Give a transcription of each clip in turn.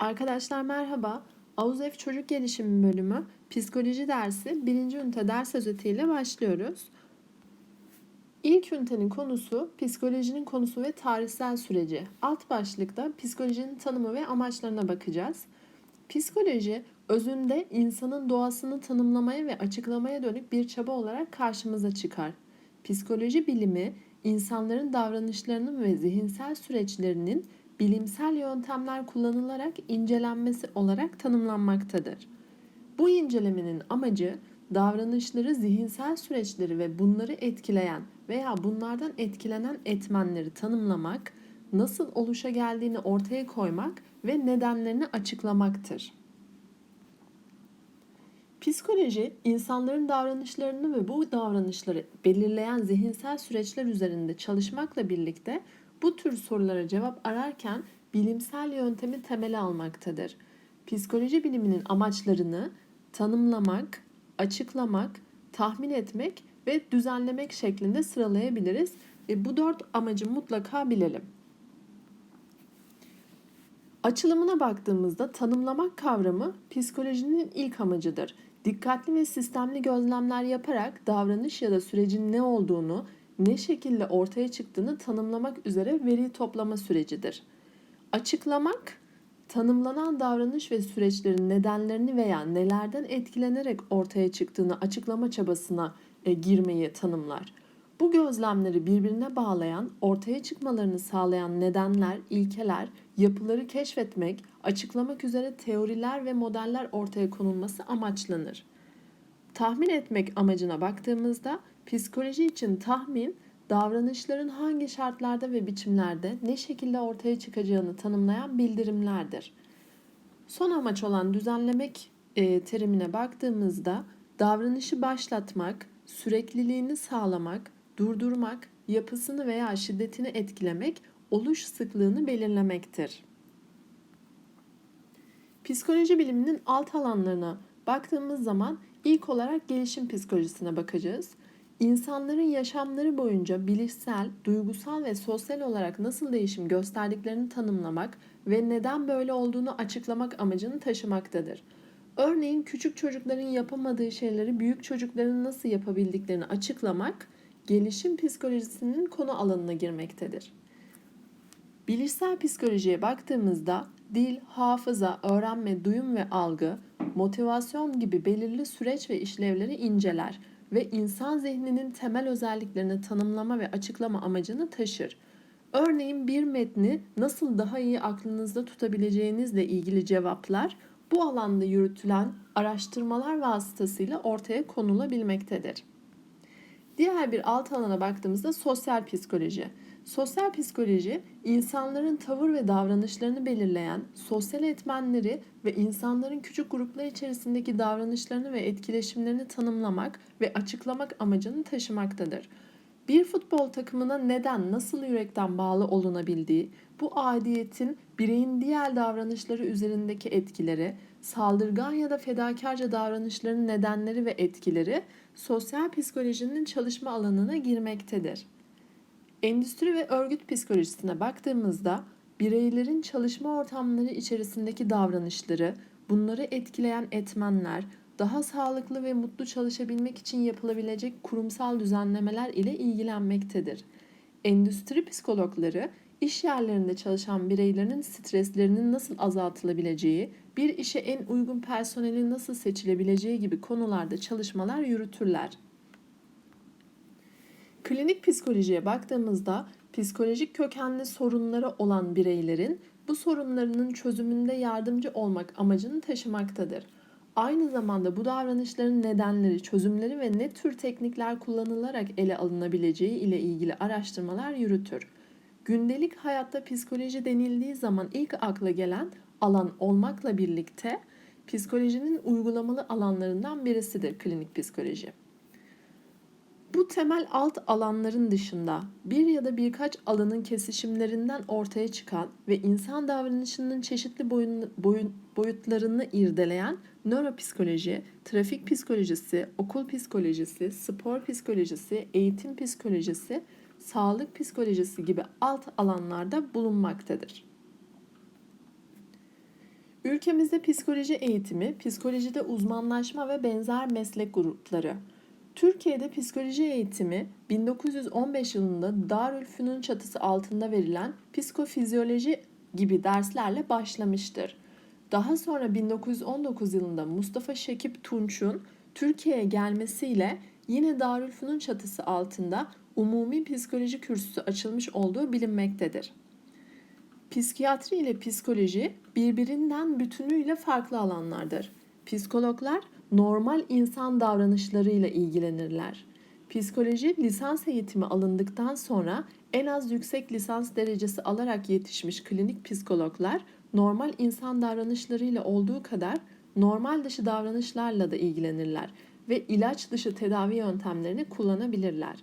Arkadaşlar merhaba. AUZEF Çocuk Gelişimi bölümü Psikoloji dersi 1. ünite ders özetiyle başlıyoruz. İlk ünitenin konusu psikolojinin konusu ve tarihsel süreci. Alt başlıkta psikolojinin tanımı ve amaçlarına bakacağız. Psikoloji özünde insanın doğasını tanımlamaya ve açıklamaya dönük bir çaba olarak karşımıza çıkar. Psikoloji bilimi insanların davranışlarının ve zihinsel süreçlerinin bilimsel yöntemler kullanılarak incelenmesi olarak tanımlanmaktadır. Bu incelemenin amacı davranışları, zihinsel süreçleri ve bunları etkileyen veya bunlardan etkilenen etmenleri tanımlamak, nasıl oluşa geldiğini ortaya koymak ve nedenlerini açıklamaktır. Psikoloji, insanların davranışlarını ve bu davranışları belirleyen zihinsel süreçler üzerinde çalışmakla birlikte bu tür sorulara cevap ararken bilimsel yöntemi temele almaktadır. Psikoloji biliminin amaçlarını tanımlamak, açıklamak, tahmin etmek ve düzenlemek şeklinde sıralayabiliriz. E, bu dört amacı mutlaka bilelim. Açılımına baktığımızda tanımlamak kavramı psikolojinin ilk amacıdır. Dikkatli ve sistemli gözlemler yaparak davranış ya da sürecin ne olduğunu, ne şekilde ortaya çıktığını tanımlamak üzere veri toplama sürecidir. Açıklamak, tanımlanan davranış ve süreçlerin nedenlerini veya nelerden etkilenerek ortaya çıktığını açıklama çabasına e, girmeyi tanımlar. Bu gözlemleri birbirine bağlayan, ortaya çıkmalarını sağlayan nedenler, ilkeler, yapıları keşfetmek, açıklamak üzere teoriler ve modeller ortaya konulması amaçlanır. Tahmin etmek amacına baktığımızda psikoloji için tahmin, davranışların hangi şartlarda ve biçimlerde ne şekilde ortaya çıkacağını tanımlayan bildirimlerdir. Son amaç olan düzenlemek e, terimine baktığımızda davranışı başlatmak, sürekliliğini sağlamak, durdurmak, yapısını veya şiddetini etkilemek, oluş sıklığını belirlemektir. Psikoloji biliminin alt alanlarına baktığımız zaman ilk olarak gelişim psikolojisine bakacağız. İnsanların yaşamları boyunca bilişsel, duygusal ve sosyal olarak nasıl değişim gösterdiklerini tanımlamak ve neden böyle olduğunu açıklamak amacını taşımaktadır. Örneğin küçük çocukların yapamadığı şeyleri büyük çocukların nasıl yapabildiklerini açıklamak, gelişim psikolojisinin konu alanına girmektedir. Bilişsel psikolojiye baktığımızda dil, hafıza, öğrenme, duyum ve algı, motivasyon gibi belirli süreç ve işlevleri inceler ve insan zihninin temel özelliklerini tanımlama ve açıklama amacını taşır. Örneğin bir metni nasıl daha iyi aklınızda tutabileceğinizle ilgili cevaplar bu alanda yürütülen araştırmalar vasıtasıyla ortaya konulabilmektedir. Diğer bir alt alana baktığımızda sosyal psikoloji. Sosyal psikoloji, insanların tavır ve davranışlarını belirleyen sosyal etmenleri ve insanların küçük gruplar içerisindeki davranışlarını ve etkileşimlerini tanımlamak ve açıklamak amacını taşımaktadır. Bir futbol takımına neden, nasıl yürekten bağlı olunabildiği, bu aidiyetin bireyin diğer davranışları üzerindeki etkileri, saldırgan ya da fedakarca davranışların nedenleri ve etkileri sosyal psikolojinin çalışma alanına girmektedir. Endüstri ve örgüt psikolojisine baktığımızda bireylerin çalışma ortamları içerisindeki davranışları, bunları etkileyen etmenler, daha sağlıklı ve mutlu çalışabilmek için yapılabilecek kurumsal düzenlemeler ile ilgilenmektedir. Endüstri psikologları iş yerlerinde çalışan bireylerin streslerinin nasıl azaltılabileceği, bir işe en uygun personelin nasıl seçilebileceği gibi konularda çalışmalar yürütürler. Klinik psikolojiye baktığımızda psikolojik kökenli sorunları olan bireylerin bu sorunlarının çözümünde yardımcı olmak amacını taşımaktadır. Aynı zamanda bu davranışların nedenleri, çözümleri ve ne tür teknikler kullanılarak ele alınabileceği ile ilgili araştırmalar yürütür. Gündelik hayatta psikoloji denildiği zaman ilk akla gelen alan olmakla birlikte psikolojinin uygulamalı alanlarından birisidir klinik psikoloji. Bu temel alt alanların dışında bir ya da birkaç alanın kesişimlerinden ortaya çıkan ve insan davranışının çeşitli boyun, boyun, boyutlarını irdeleyen nöropsikoloji, trafik psikolojisi, okul psikolojisi, spor psikolojisi, eğitim psikolojisi, sağlık psikolojisi gibi alt alanlarda bulunmaktadır. Ülkemizde psikoloji eğitimi, psikolojide uzmanlaşma ve benzer meslek grupları. Türkiye'de psikoloji eğitimi 1915 yılında Darülfünun çatısı altında verilen psikofizyoloji gibi derslerle başlamıştır. Daha sonra 1919 yılında Mustafa Şekip Tunç'un Türkiye'ye gelmesiyle yine Darülfünun çatısı altında umumi psikoloji kürsüsü açılmış olduğu bilinmektedir. Psikiyatri ile psikoloji birbirinden bütünüyle farklı alanlardır. Psikologlar normal insan davranışlarıyla ilgilenirler. Psikoloji lisans eğitimi alındıktan sonra en az yüksek lisans derecesi alarak yetişmiş klinik psikologlar normal insan davranışlarıyla olduğu kadar normal dışı davranışlarla da ilgilenirler ve ilaç dışı tedavi yöntemlerini kullanabilirler.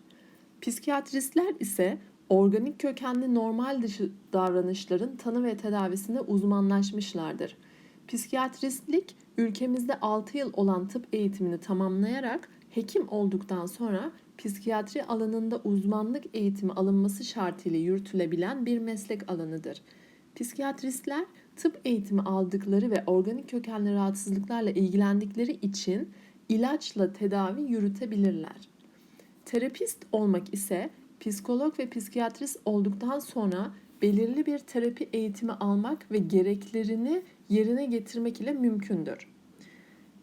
Psikiyatristler ise organik kökenli normal dışı davranışların tanı ve tedavisinde uzmanlaşmışlardır. Psikiyatristlik ülkemizde 6 yıl olan tıp eğitimini tamamlayarak hekim olduktan sonra psikiyatri alanında uzmanlık eğitimi alınması şartıyla yürütülebilen bir meslek alanıdır. Psikiyatristler tıp eğitimi aldıkları ve organik kökenli rahatsızlıklarla ilgilendikleri için ilaçla tedavi yürütebilirler. Terapist olmak ise psikolog ve psikiyatrist olduktan sonra belirli bir terapi eğitimi almak ve gereklerini yerine getirmek ile mümkündür.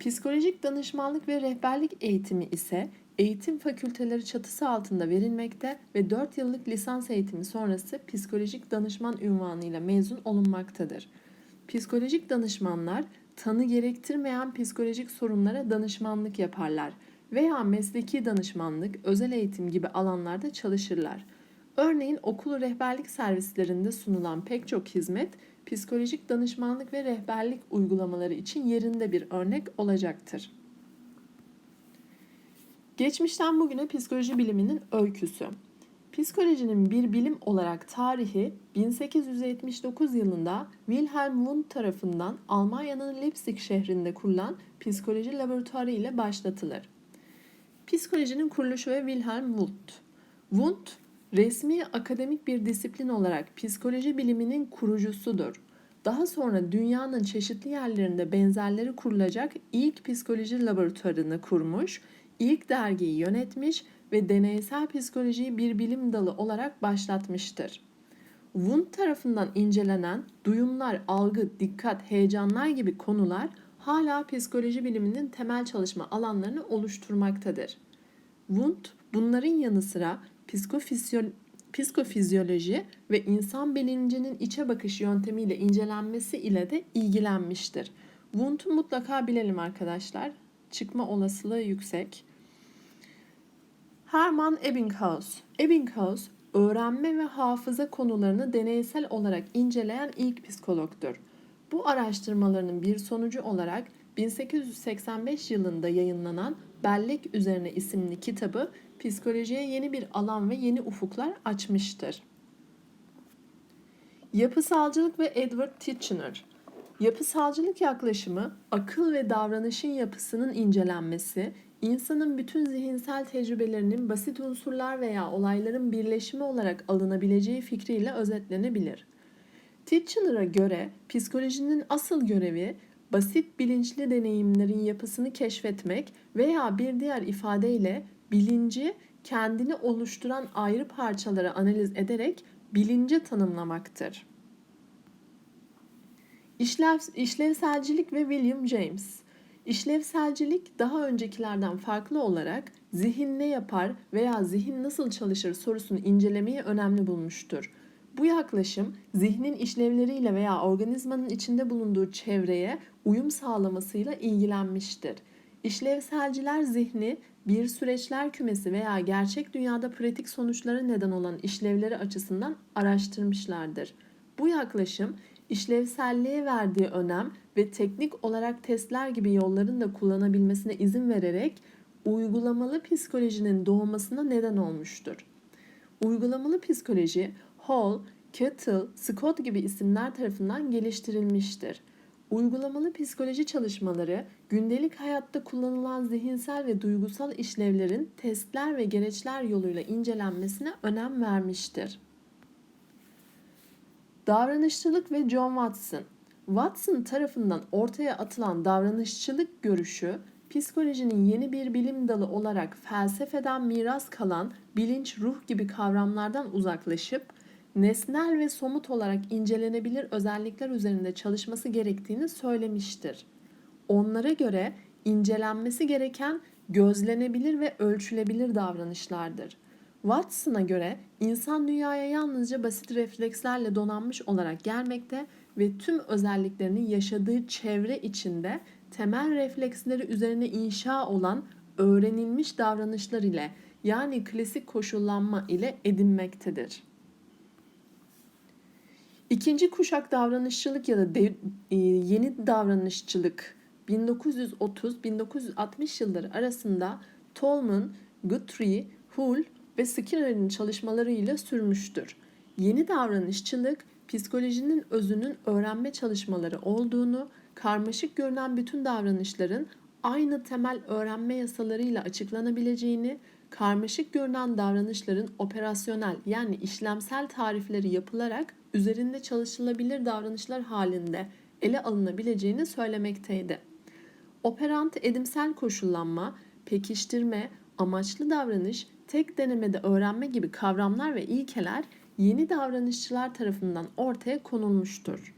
Psikolojik danışmanlık ve rehberlik eğitimi ise eğitim fakülteleri çatısı altında verilmekte ve 4 yıllık lisans eğitimi sonrası psikolojik danışman ünvanıyla mezun olunmaktadır. Psikolojik danışmanlar tanı gerektirmeyen psikolojik sorunlara danışmanlık yaparlar veya mesleki danışmanlık, özel eğitim gibi alanlarda çalışırlar. Örneğin okul rehberlik servislerinde sunulan pek çok hizmet psikolojik danışmanlık ve rehberlik uygulamaları için yerinde bir örnek olacaktır. Geçmişten bugüne psikoloji biliminin öyküsü. Psikolojinin bir bilim olarak tarihi 1879 yılında Wilhelm Wundt tarafından Almanya'nın Leipzig şehrinde kurulan psikoloji laboratuvarı ile başlatılır. Psikolojinin kuruluşu ve Wilhelm Wundt. Wundt, resmi akademik bir disiplin olarak psikoloji biliminin kurucusudur. Daha sonra dünyanın çeşitli yerlerinde benzerleri kurulacak ilk psikoloji laboratuvarını kurmuş, ilk dergiyi yönetmiş ve deneysel psikolojiyi bir bilim dalı olarak başlatmıştır. Wundt tarafından incelenen duyumlar, algı, dikkat, heyecanlar gibi konular hala psikoloji biliminin temel çalışma alanlarını oluşturmaktadır. Wundt bunların yanı sıra psikofizyoloji ve insan bilincinin içe bakış yöntemiyle incelenmesi ile de ilgilenmiştir. Wundt'u mutlaka bilelim arkadaşlar. Çıkma olasılığı yüksek. Hermann Ebbinghaus. Ebbinghaus, öğrenme ve hafıza konularını deneysel olarak inceleyen ilk psikologdur. Bu araştırmalarının bir sonucu olarak 1885 yılında yayınlanan Bellek Üzerine isimli kitabı psikolojiye yeni bir alan ve yeni ufuklar açmıştır. Yapısalcılık ve Edward Titchener Yapısalcılık yaklaşımı, akıl ve davranışın yapısının incelenmesi, insanın bütün zihinsel tecrübelerinin basit unsurlar veya olayların birleşimi olarak alınabileceği fikriyle özetlenebilir. Titchener'a göre psikolojinin asıl görevi basit bilinçli deneyimlerin yapısını keşfetmek veya bir diğer ifadeyle bilinci kendini oluşturan ayrı parçalara analiz ederek bilinci tanımlamaktır. İşlev, işlevselcilik ve William James İşlevselcilik daha öncekilerden farklı olarak zihin ne yapar veya zihin nasıl çalışır sorusunu incelemeyi önemli bulmuştur. Bu yaklaşım zihnin işlevleriyle veya organizmanın içinde bulunduğu çevreye uyum sağlamasıyla ilgilenmiştir. İşlevselciler zihni bir süreçler kümesi veya gerçek dünyada pratik sonuçlara neden olan işlevleri açısından araştırmışlardır. Bu yaklaşım işlevselliğe verdiği önem ve teknik olarak testler gibi yolların da kullanabilmesine izin vererek uygulamalı psikolojinin doğmasına neden olmuştur. Uygulamalı psikoloji Hall, Kettle, Scott gibi isimler tarafından geliştirilmiştir. Uygulamalı psikoloji çalışmaları gündelik hayatta kullanılan zihinsel ve duygusal işlevlerin testler ve gereçler yoluyla incelenmesine önem vermiştir. Davranışçılık ve John Watson Watson tarafından ortaya atılan davranışçılık görüşü, psikolojinin yeni bir bilim dalı olarak felsefeden miras kalan bilinç, ruh gibi kavramlardan uzaklaşıp nesnel ve somut olarak incelenebilir özellikler üzerinde çalışması gerektiğini söylemiştir. Onlara göre incelenmesi gereken gözlenebilir ve ölçülebilir davranışlardır. Watson'a göre insan dünyaya yalnızca basit reflekslerle donanmış olarak gelmekte ve tüm özelliklerini yaşadığı çevre içinde temel refleksleri üzerine inşa olan öğrenilmiş davranışlar ile yani klasik koşullanma ile edinmektedir. İkinci kuşak davranışçılık ya da de, e, yeni davranışçılık 1930-1960 yılları arasında Tolman, Guthrie, Hull ve Skinner'in çalışmalarıyla sürmüştür. Yeni davranışçılık, psikolojinin özünün öğrenme çalışmaları olduğunu, karmaşık görünen bütün davranışların aynı temel öğrenme yasalarıyla açıklanabileceğini, karmaşık görünen davranışların operasyonel yani işlemsel tarifleri yapılarak üzerinde çalışılabilir davranışlar halinde ele alınabileceğini söylemekteydi. Operant edimsel koşullanma, pekiştirme, amaçlı davranış, tek denemede öğrenme gibi kavramlar ve ilkeler yeni davranışçılar tarafından ortaya konulmuştur.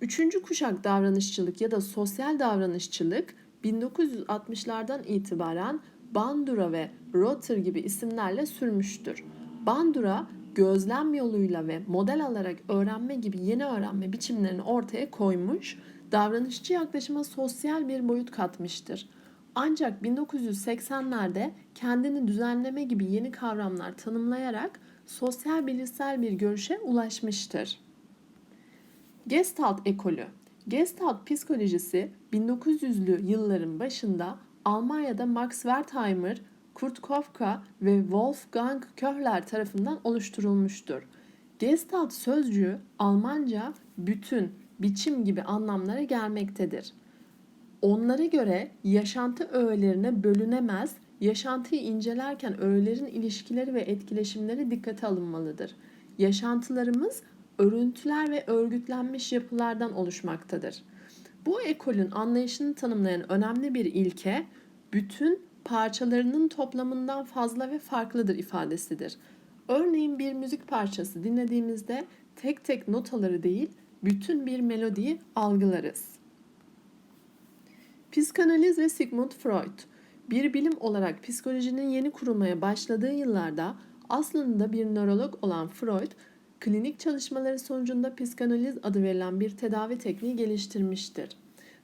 Üçüncü kuşak davranışçılık ya da sosyal davranışçılık 1960'lardan itibaren Bandura ve Rotter gibi isimlerle sürmüştür. Bandura gözlem yoluyla ve model alarak öğrenme gibi yeni öğrenme biçimlerini ortaya koymuş, davranışçı yaklaşıma sosyal bir boyut katmıştır. Ancak 1980'lerde kendini düzenleme gibi yeni kavramlar tanımlayarak sosyal bilişsel bir görüşe ulaşmıştır. Gestalt ekolü Gestalt psikolojisi 1900'lü yılların başında Almanya'da Max Wertheimer, Kurt Kafka ve Wolfgang Köhler tarafından oluşturulmuştur. Gestalt sözcüğü Almanca bütün, biçim gibi anlamlara gelmektedir. Onlara göre yaşantı öğelerine bölünemez, yaşantıyı incelerken öğelerin ilişkileri ve etkileşimleri dikkate alınmalıdır. Yaşantılarımız örüntüler ve örgütlenmiş yapılardan oluşmaktadır. Bu ekolün anlayışını tanımlayan önemli bir ilke, bütün parçalarının toplamından fazla ve farklıdır ifadesidir. Örneğin bir müzik parçası dinlediğimizde tek tek notaları değil, bütün bir melodiyi algılarız. Psikanaliz ve Sigmund Freud bir bilim olarak psikolojinin yeni kurulmaya başladığı yıllarda aslında bir nörolog olan Freud, klinik çalışmaları sonucunda psikanaliz adı verilen bir tedavi tekniği geliştirmiştir.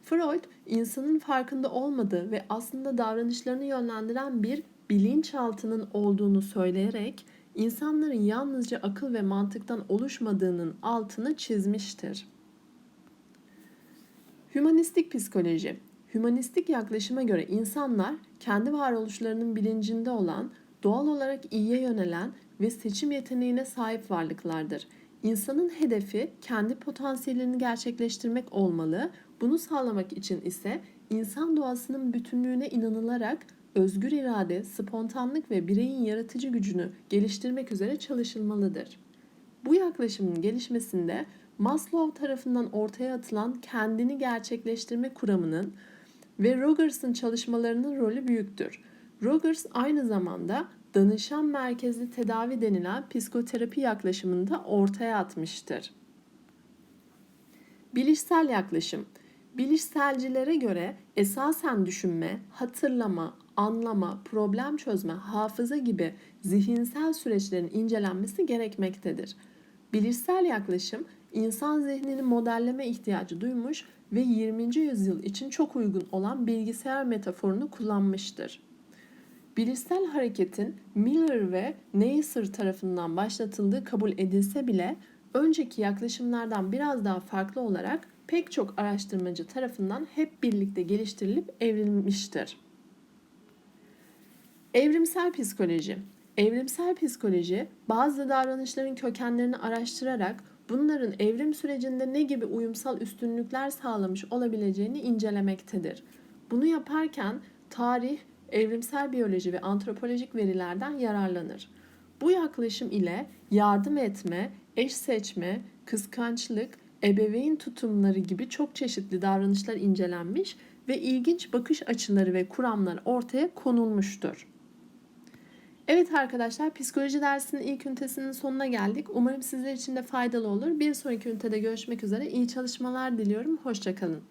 Freud, insanın farkında olmadığı ve aslında davranışlarını yönlendiren bir bilinçaltının olduğunu söyleyerek insanların yalnızca akıl ve mantıktan oluşmadığının altını çizmiştir. Hümanistik psikoloji Hümanistik yaklaşıma göre insanlar kendi varoluşlarının bilincinde olan, doğal olarak iyiye yönelen ve seçim yeteneğine sahip varlıklardır. İnsanın hedefi kendi potansiyelini gerçekleştirmek olmalı. Bunu sağlamak için ise insan doğasının bütünlüğüne inanılarak özgür irade, spontanlık ve bireyin yaratıcı gücünü geliştirmek üzere çalışılmalıdır. Bu yaklaşımın gelişmesinde Maslow tarafından ortaya atılan kendini gerçekleştirme kuramının ve Rogers'ın çalışmalarının rolü büyüktür. Rogers aynı zamanda danışan merkezli tedavi denilen psikoterapi yaklaşımını da ortaya atmıştır. Bilişsel yaklaşım Bilişselcilere göre esasen düşünme, hatırlama, anlama, problem çözme, hafıza gibi zihinsel süreçlerin incelenmesi gerekmektedir. Bilişsel yaklaşım insan zihnini modelleme ihtiyacı duymuş ve 20. yüzyıl için çok uygun olan bilgisayar metaforunu kullanmıştır. Bilişsel hareketin Miller ve Neisser tarafından başlatıldığı kabul edilse bile önceki yaklaşımlardan biraz daha farklı olarak pek çok araştırmacı tarafından hep birlikte geliştirilip evrilmiştir. Evrimsel psikoloji Evrimsel psikoloji bazı davranışların kökenlerini araştırarak bunların evrim sürecinde ne gibi uyumsal üstünlükler sağlamış olabileceğini incelemektedir. Bunu yaparken tarih, evrimsel biyoloji ve antropolojik verilerden yararlanır. Bu yaklaşım ile yardım etme, eş seçme, kıskançlık, ebeveyn tutumları gibi çok çeşitli davranışlar incelenmiş ve ilginç bakış açıları ve kuramlar ortaya konulmuştur. Evet arkadaşlar psikoloji dersinin ilk ünitesinin sonuna geldik. Umarım sizler için de faydalı olur. Bir sonraki ünitede görüşmek üzere. İyi çalışmalar diliyorum. Hoşçakalın.